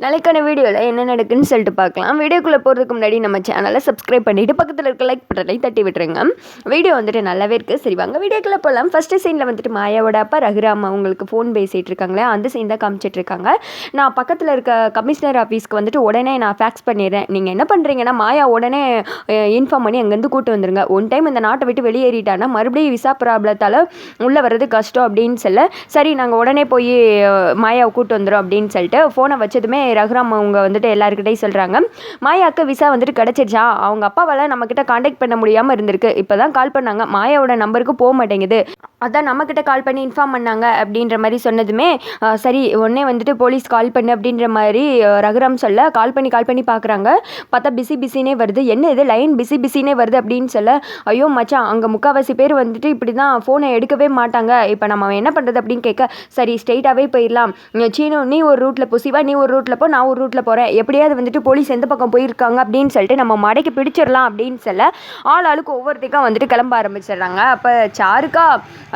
நாளைக்கான வீடியோவில் என்ன நடக்குன்னு சொல்லிட்டு பார்க்கலாம். வீடியோக்குள்ளே போகிறதுக்கு முன்னாடி நம்ம சேனலை சப்ஸ்கிரைப் பண்ணிவிட்டு பக்கத்தில் இருக்க லைக் பட்டனை தட்டி விட்டுருங்க. வீடியோ வந்துட்டு நல்லாவே இருக்குது சரி வாங்க வீடியோக்குள்ளே போகலாம் ஃபஸ்ட்டு சீனில் வந்துட்டு மாயாவோட அப்பா ரகுராம் அவங்களுக்கு ஃபோன் பேசிகிட்டு இருக்காங்களே அந்த சீன் தான் காமிச்சிட்டு இருக்காங்க. நான் பக்கத்தில் இருக்க கமிஷனர் ஆஃபீஸ்க்கு வந்துட்டு உடனே நான் ஃபேக்ஸ் பண்ணிடுறேன். நீங்கள் என்ன பண்ணுறீங்கன்னா மாயா உடனே இன்ஃபார்ம் பண்ணி அங்கேருந்து கூட்டு வந்துருங்க. ஒன் டைம் இந்த நாட்டை விட்டு வெளியேறிட்டானா மறுபடியும் விசா ப்ராப்ளத்தால் உள்ளே வர்றது கஷ்டம் அப்படின்னு சொல்ல. சரி நாங்கள் உடனே போய் மாயாவை கூட்டு வந்துடும் அப்படின்னு சொல்லிட்டு ஃபோனை வச்சதுமே ரகுராம் அவங்க வந்துட்டு எல்லாருக்கிட்டையும் சொல்கிறாங்க மாயாவுக்கு விசா வந்துட்டு கிடச்சிருச்சா? அவங்க அப்பாவால் நம்மக்கிட்ட காண்டாக்ட் பண்ண முடியாமல் இருந்திருக்கு. இப்போ தான் கால் பண்ணாங்க. மாயாவோட நம்பருக்கு போக மாட்டேங்குது. அதான் நம்மக்கிட்ட கால் பண்ணி இன்ஃபார்ம் பண்ணாங்க அப்படின்ற மாதிரி சொன்னதுமே சரி உடனே வந்துட்டு போலீஸ் கால் பண்ணு அப்படின்ற மாதிரி ரகுராம் சொல்ல கால் பண்ணி கால் பண்ணி பார்க்குறாங்க பார்த்தா பிஸி பிஸினே வருது. என்ன இது? லைன் பிஸி பிஸினே வருது அப்படின்னு சொல்ல ஐயோ மச்சான் அங்கே முக்கால்வாசி பேர் வந்துட்டு இப்படி தான் ஃபோனை எடுக்கவே மாட்டாங்க. இப்போ நம்ம என்ன பண்ணுறது அப்படின்னு கேட்க சரி ஸ்ட்ரெயிட்டாகவே போயிடலாம். உம், சீனு நீ ஒரு ரூட்டில் போ சிவா நீ ஒரு ரூட்டில் போ நான் ஒரு ரூட்டில் போகிறேன் எப்படியாவது வந்துட்டு போலீஸ் எந்த பக்கம் போயிருக்காங்க? அப்படின்னு சொல்லிட்டு நம்ம மடைக்கு பிடிச்சிடலாம் அப்படின்னு சொல்ல ஆள் ஆளுக்கு ஒவ்வொருத்தையும் வந்துட்டு கிளம்ப ஆரம்பிச்சிடுறாங்க. அப்போ சாருக்கா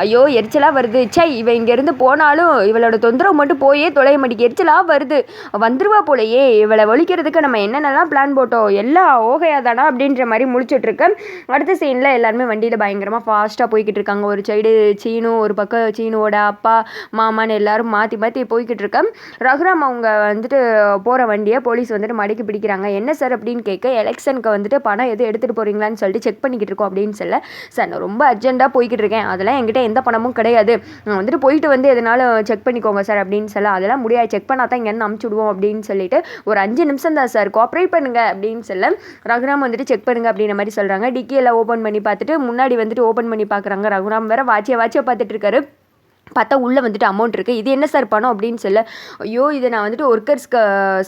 ஐயோ எரிச்சலாக வருது. ச்சை இவ இங்கேருந்து போனாலும் இவளோட தொந்தரவு மட்டும் போயே தொலைய மாட்டேங்க எரிச்சலாக வருது. வந்துருவா போலயே. இவளை ஒழிக்கிறதுக்கு நம்ம என்னென்னலாம் பிளான் போட்டோம்? எல்லாம் ஓகையா தானா அப்படின்ற மாதிரி முடிச்சுட்ருக்கேன் அடுத்த சீனில் எல்லாருமே வண்டியில் பயங்கரமாக ஃபாஸ்ட்டாக போய்கிட்டு இருக்காங்க. ஒரு சைடு சீனு ஒரு பக்கம் சீனுவோட அப்பா மாமான்னு எல்லாரும் மாற்றி மாற்றி போய்கிட்டு இருக்கேன். ரகுராம் அவங்க வந்துட்டு போகிற வண்டியை போலீஸ் வந்துட்டு மடக்கி பிடிக்கிறாங்க. என்ன சார் அப்படின்னு கேட்க எலெக்ஷனுக்கு வந்துட்டு பணம் எதுவும் எடுத்துகிட்டு போகிறீங்களான்னு சொல்லிட்டு செக் பண்ணிக்கிட்டு இருக்கோம் அப்படின்னு சொல்ல சார் நான் ரொம்ப அர்ஜென்ட்டாக போய்கிட்டு இருக்கேன். அதெல்லாம் என்கிட்ட எந்த பணமும் கிடையாது. வந்துட்டு போயிட்டு வந்து எதனாலும் செக் பண்ணிக்கோங்க சார் அப்படின்னு சொல்ல அதெல்லாம் முடியாது. செக் பண்ணால் தான் இங்கேருந்து அமுச்சு விடுவோம் அப்படின்னு சொல்லிட்டு ஒரு அஞ்சு நிமிஷம் தான் சார் கோஆப்ரேட் பண்ணுங்க அப்படின்னு சொல்ல ரகுராம் வந்துட்டு செக் பண்ணுங்க அப்படின்ற மாதிரி சொல்கிறாங்க டிக்கி எல்லாம் ஓப்பன் பண்ணி பார்த்துட்டு முன்னாடி வந்துட்டு ஓப்பன் பண்ணி பார்க்குறாங்க. ரகுராம் வேற வாட்சியை வாட்சியை பார்த்துட்டு இருக்காரு. பார்த்தா உள்ளே வந்துட்டு அமௌண்ட் இருக்குது இது என்ன சார் பணம் அப்படின்னு சொல்ல ஐயோ இதை நான் வந்துட்டு ஒர்க்கர்ஸ்க்கு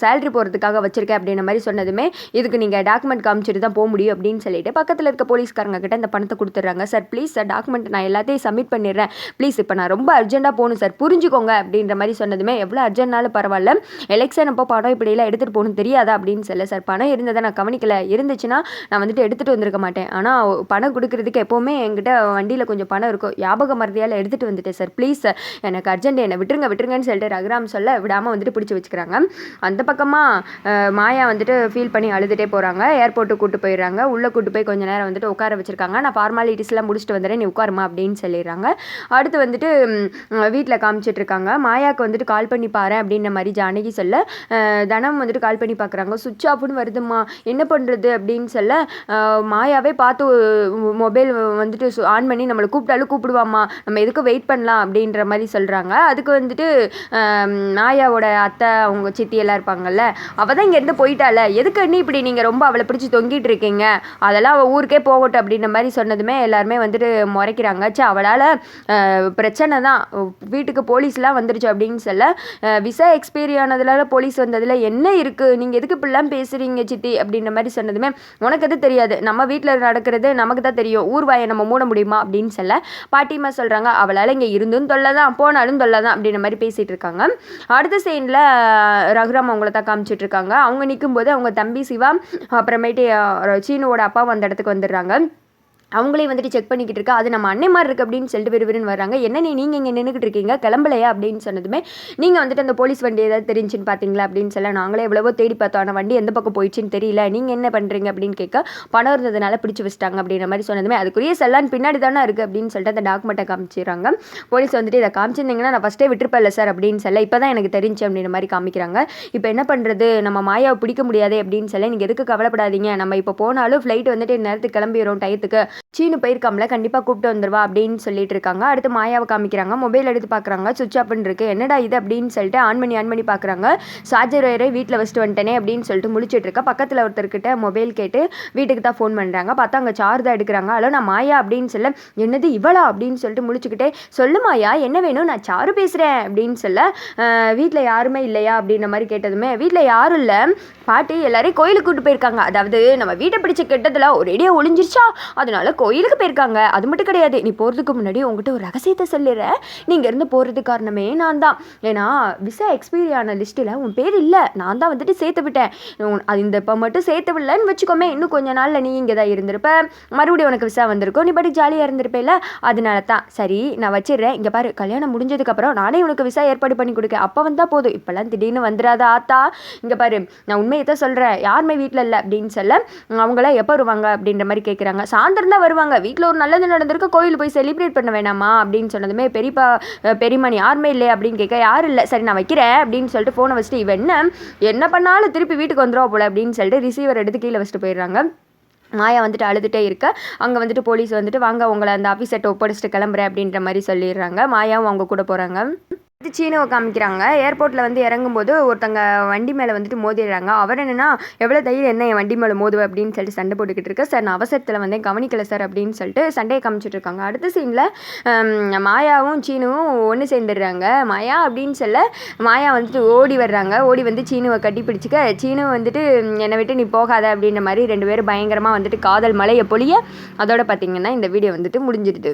சேலரி போகிறதுக்காக வச்சுருக்கேன் அப்படின்ற மாதிரி சொன்னதுமே இதுக்கு நீங்கள் டாக்குமெண்ட் காமிச்சிட்டு தான் போக முடியும் அப்படின்னு சொல்லிட்டு பக்கத்தில் இருக்க போலீஸ்காரங்க கிட்ட இந்த பணத்தை கொடுத்துட்றாங்க. சார் ப்ளீஸ் சார் டாக்குமெண்ட் நான் எல்லாத்தையும் சப்மிட் பண்ணிடுறேன். ப்ளீஸ் இப்போ நான் ரொம்ப அர்ஜென்ட்டாக போகணும் சார் புரிஞ்சுக்கோங்க அப்படின்ற மாதிரி சொன்னதுமே எவ்வளோ அர்ஜென்ட்னாலும் பரவாயில்ல. எலெக்ஷன் அப்போ பணம் இப்படிலாம் எடுத்துகிட்டு போகணும் தெரியாதா அப்படின்னு சொல்ல சார் பணம் இருந்ததை நான் கவனிக்கல. இருந்துச்சுன்னா நான் வந்துட்டு எடுத்துகிட்டு வந்திருக்க மாட்டேன். ஆனால் பணம் கொடுக்கறதுக்கு எப்போவுமே என்கிட்ட வண்டியில் கொஞ்சம் பணம் இருக்கும். ஞாபக மறதியால் எடுத்துகிட்டு வந்துட்டேன் சார் ப்ளீஸ் சார் எனக்கு அர்ஜென்ட் என்னை விட்டுருங்க விட்டுருங்கன்னு சொல்லிட்டு ரகுராம் சொல்ல விடாமல் வந்துட்டு பிடிச்சி வச்சுக்கிறாங்க. அந்த பக்கமாக மாயா வந்துட்டு ஃபீல் பண்ணி அழுதுகிட்டே போகிறாங்க ஏர்போர்ட்டுக்கு கூட்டு போயிடுறாங்க. உள்ளே கூட்டு போய் கொஞ்சம் நேரம் வந்துட்டு உட்கார வச்சுருக்காங்க. நான் ஃபார்மாலிட்டிஸ்லாம் முடிச்சுட்டு வந்துடுறேன் நீ உட்காருமா? அப்படின்னு சொல்லிடுறாங்க. அடுத்து வந்துட்டு வீட்டில் காமிச்சிட்டு இருக்காங்க. மாயாவுக்கு வந்துட்டு கால் பண்ணி பாரு அப்படின்ற மாதிரி ஜானகி சொல்ல தனம் வந்துட்டு கால் பண்ணி பார்க்குறாங்க சுவிட்ச் ஆஃப்னு வருதுமா என்ன பண்ணுறது அப்படின்னு சொல்ல மாயாவே பார்த்து மொபைல் வந்துட்டு ஆன் பண்ணி நம்மளை கூப்பிட்டாலும் கூப்பிடுவாம்மா. நம்ம எதுக்கு வெயிட் பண்ணலாம்? அப்படின்னு அப்படின்ற மாதிரி சொல்கிறாங்க அதுக்கு வந்துட்டு மாயாவோட அத்தை அவங்க சித்தி எல்லாம் இருப்பாங்கல்ல அவள் தான் இங்கேருந்து போயிட்டால எதுக்கு அண்ணி இப்படி நீங்கள் ரொம்ப அவளை பிடிச்சி தொங்கிட்டு இருக்கீங்க? அதெல்லாம் அவள் ஊருக்கே போகட்டும் அப்படின்ற மாதிரி சொன்னதுமே எல்லாருமே வந்துட்டு முறைக்கிறாங்க. சே அவளால் பிரச்சனை தான். வீட்டுக்கு போலீஸ்லாம் வந்துருச்சு அப்படின்னு சொல்ல விசா எக்ஸ்பைரி ஆனதுனால போலீஸ் வந்ததில் என்ன இருக்குது நீங்கள் எதுக்கு இப்படிலாம் பேசுகிறீங்க சித்தி? அப்படின்ற மாதிரி சொன்னதுமே உனக்கு எது தெரியாது. நம்ம வீட்டில் நடக்கிறது நமக்கு தான் தெரியும். ஊர்வாயை நம்ம மூட முடியுமா அப்படின்னு சொல்ல பாட்டிமா சொல்கிறாங்க அவளால் இங்கே இருந்தும் தொல்லை தான் போனாலும் தொல்லை தான் அப்படின்ற மாதிரி பேசிகிட்டு இருக்காங்க. அடுத்த சைனில் ரகுராம் அவங்கள தான் காமிச்சிட்டு இருக்காங்க. அவங்க நிற்கும்போது அவங்க தம்பி சிவா அப்புறமேட்டு சீனுவோட அப்பா அந்த இடத்துக்கு வந்துடுறாங்க. அவங்களே வந்துட்டு செக் பண்ணிக்கிட்டு இருக்கா அது நம்ம அன்னை மாதிரி இருக்கு அப்படின்னு சொல்லிட்டு விறுவிறுன்னு வராங்க என்ன நீ நீங்கள் இங்கே நின்றுக்கிட்டு இருக்கீங்க? கிளம்பலையா? அப்படின்னு சொன்னதுமே நீங்கள் வந்துட்டு அந்த போலீஸ் வண்டி ஏதாவது தெரிஞ்சுன்னு பார்த்தீங்களா அப்படின்னு சொல்ல நாங்களே எவ்வளவோ தேடி பார்த்தோம். ஆனால் வண்டி எந்த பக்கம் போயிடுச்சுன்னு தெரியல. நீங்கள் என்ன பண்ணுறீங்க அப்படின்னு கேட்க பணம் இருந்ததுனால பிடிச்சி வச்சிட்டாங்க அப்படின்ற மாதிரி சொன்னதுமே அதுக்குரிய செல்லான் பின்னாடி தானே இருக்குது அப்படின்னு சொல்லிட்டு அந்த டாக்குமெண்ட்டை காமிச்சிடுறாங்க. போலீஸ் வந்துட்டு இதை காமிச்சிருந்தீங்கன்னா நான் ஃபஸ்ட்டே விட்டுருப்பேன்ல சார் அப்படின்னு சொல்ல இப்போ தான் எனக்கு தெரிஞ்சு அப்படின்ற மாதிரி காமிக்கிறாங்க. இப்போ என்ன பண்ணுறது நம்ம மாயாவை பிடிக்க முடியாது அப்படின்னு சொல்ல நீங்கள் எதுக்கு கவலைப்படாதீங்க. நம்ம இப்போ போனாலும் ஃப்ளைட் வந்துட்டு நேரத்துக்கு கிளம்பிடுறோம் டயத்துக்கு சீனு போயிருக்காமல கண்டிப்பாக கூப்பிட்டு வந்துடுவா அப்படின்னு சொல்லிட்டு இருக்காங்க. அடுத்து மாயாவை காமிக்கிறாங்க. மொபைல் எடுத்து பார்க்குறாங்க சுவிச் ஆஃப்னு இருக்கு என்னடா இது அப்படின்னு சொல்லிட்டு ஆன் பண்ணி ஆன் பண்ணி பார்க்குறாங்க சார்ஜர் ஒயரை வீட்டில் வச்சுட்டு வந்துட்டேனே அப்படின்னு சொல்லிட்டு முடிச்சுட்டு இருக்கா. பக்கத்தில் ஒருத்தர்கிட்ட மொபைல் கேட்டு வீட்டுக்கு தான் ஃபோன் பண்ணுறாங்க பார்த்தா அங்கே சார்ஜ் தான் எடுக்கிறாங்க. ஹலோ நான் மாயா அப்படின்னு சொல்ல என்னது இவளா? அப்படின்னு சொல்லிட்டு முழிச்சுக்கிட்டே சொல்லு மாயா என்ன வேணும்? நான் சாரு பேசுகிறேன் அப்படின்னு சொல்ல வீட்டில் யாருமே இல்லையா? அப்படின்ற மாதிரி கேட்டதுமே வீட்டில் யாரும் இல்லை. பாட்டி எல்லாரையும் கோயிலுக்கு கூப்பிட்டு போயிருக்காங்க. அதாவது நம்ம வீட்டை பிடிச்ச கெட்டதில் ஒரேடியாக ஒளிஞ்சிருச்சா? அதனால கோயிலுக்கு போயிருக்காங்க. அது மட்டும் கிடையாது. நீ போகிறதுக்கு முன்னாடி உங்ககிட்ட ஒரு ரகசியத்தை சொல்லிடுறேன் நீங்கள் இருந்து போகிறது காரணமே நான் தான். ஏன்னா விசா எக்ஸ்பீரி ஆன லிஸ்ட்டில் உன் பேர் இல்லை. நான் தான் வந்துட்டு சேர்த்து விட்டேன். அது இந்த இப்போ மட்டும் சேர்த்து விடலன்னு வச்சுக்கோமே. இன்னும் கொஞ்ச நாளில் நீ இங்கே தான் இருந்திருப்ப. மறுபடியும் உனக்கு விசா வந்திருக்கும். நீ படி ஜாலியாக இருந்திருப்பேல அதனால தான். சரி நான் வச்சிடுறேன். இங்கே பாரு கல்யாணம் முடிஞ்சதுக்கப்புறம் நானே உனக்கு விசா ஏற்பாடு பண்ணி கொடுக்க அப்போ வந்தால் போதும். இப்போல்லாம் திடீர்னு வந்துடாத ஆத்தா. இங்கே பாரு நான் உண்மையை தான் சொல்கிறேன் யாருமே வீட்டில் இல்லை அப்படின்னு சொல்ல அவங்களாம் எப்போ வருவாங்க அப்படின்ற மாதிரி கேட்குறாங்க சாயந்தரம் தான் வருவாங்க. வீட்டில் ஒரு நல்லது நடந்திருக்கு கோயில் போய் செலிப்ரேட் பண்ண வேணாமா? அப்படின்னு சொன்னதுமே பெரியப்பா அஹ், பெரியம்மா நீ யாருமே இல்லை அப்படின்னு கேட்க யாரும் இல்லை. சரி நான் வைக்கிறேன் அப்படின்னு சொல்லிட்டு ஃபோனை வச்சுட்டு இவன் என்ன? என்ன பண்ணாலும் திருப்பி வீட்டுக்கு வந்துடுவா போல அப்படின்னு சொல்லிட்டு ரிசீவர் எடுத்து கீழே வச்சுட்டு போயிடுறாங்க. மாயா வந்துட்டு அழுதுகிட்டே இருக்க. அங்கே வந்துட்டு போலீஸ் வந்துட்டு வாங்க உங்களை அந்த ஆஃபீஸர்ட்ட ஒப்படைச்சிட்டு கிளம்புறேன் அப்படின்ற மாதிரி சொல்லிடுறாங்க. மாயாவும் அவங்க கூட போகிறாங்க இது சீனவை காமிக்கிறாங்க. ஏர்போர்ட்டில் வந்து இறங்கும்போது ஒருத்தங்க வண்டி மேலே வந்துட்டு மோதிடுறாங்க. அவர் என்னென்னா எவ்வளோ தைரியம் என்ன என் வண்டி மேலே மோதுவ? அப்படின்னு சொல்லிட்டு சண்டை போட்டுக்கிட்டு இருக்க. சார் நான் அவசரத்தில் வந்தேன். கவனிக்கல சார். அப்படின்னு சொல்லிட்டு சண்டையை காமிச்சிட்டு இருக்காங்க. அடுத்த சீனில் மாயாவும் சீனுவும் ஒன்று சேர்ந்துடுறாங்க. மாயா அப்படின்னு சொல்ல மாயா வந்துட்டு ஓடி வர்றாங்க. ஓடி வந்து சீனுவை கட்டி பிடிச்சிக்க சீனு வந்துட்டு என்னை விட்டு நீ போகாத அப்படின்ற மாதிரி ரெண்டு பேரும் பயங்கரமாக வந்துட்டு காதல் மலையை பொழிய அதோட பார்த்தீங்கன்னா இந்த வீடியோ வந்துட்டு முடிஞ்சிடுது.